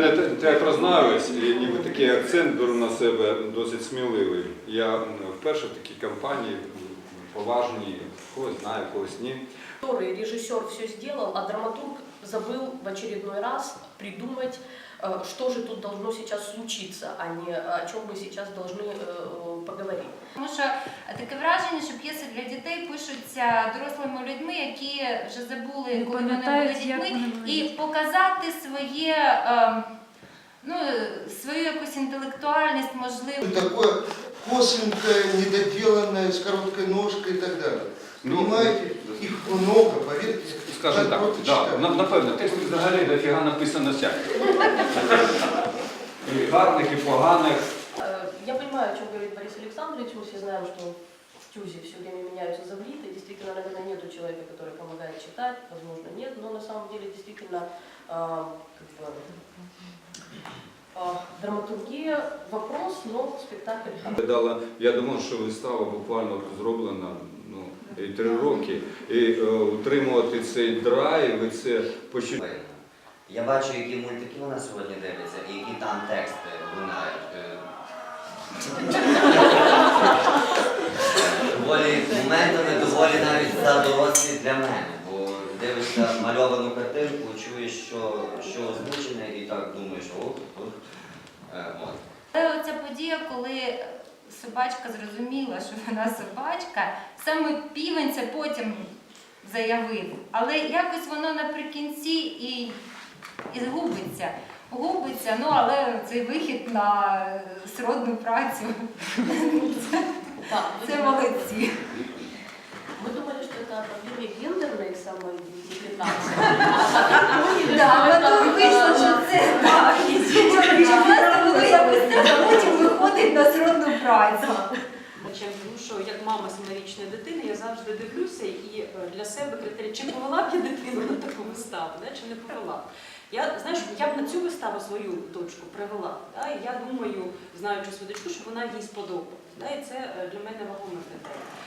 Я те- театрознавець, і ніби такий акцент беру на себе досить сміливий. Я м, вперше в такій кампанії м, поважній, когось знаю, когось ні. который режиссер все сделал, а драматург забыл в очередной раз придумать, э, что же тут должно сейчас случиться, а не о чем мы сейчас должны э, поговорить. Тому що таке враження, що п'єси для дітей пишуться дорослими людьми, які вже забули, Не коли вони були дітьми, і показати своє, е, ну, свою якусь інтелектуальність, можливо. Такое косленькое, недоделанное, с короткой ножкой и так далее. Ну, Понимаете? Их много, поверьте. Скажімо Надо так, да, на- напевно, текст взагалі дофіга написано всяких. І гарних, і поганих. Э, Я понимаю, о чем говорит Борис Александрович, мы все знаем, что в ТЮЗе все время меняются завлиты, действительно, наверное, нету человека, который помогает читать, возможно, нет, но на самом деле действительно а, как бы, а, драматургия вопрос, но спектакль Дала, я думав, що вистава буквально зроблена ну, і три роки. І е, утримувати цей драйв, і це почуття. Я бачу, які мультики вона сьогодні дивиться, і які там тексти Доволі навіть задорослі для мене, бо дивишся мальовану картинку, чуєш, що, що озвучене, і так думаєш, ох, ох. Е, от. Але оця подія, коли собачка зрозуміла, що вона собачка, саме півень це потім заявив. Але якось воно наприкінці і, і губиться. Губиться, ну але цей вихід на сродну працю. Це молодці. Воно вийшло, що це так. Потім виходить на сродну працю. Чим, тому що як мама семирічної дитини я завжди дивлюся і е, для себе критерій, чи повела б я дитину на таку виставу, да, чи не повела. б. Я знаєш, я б на цю виставу свою точку привела. Да, і я думаю, знаючи свою дочку, що вона їй сподобалась. Да, і це е, для мене вагомий критерій.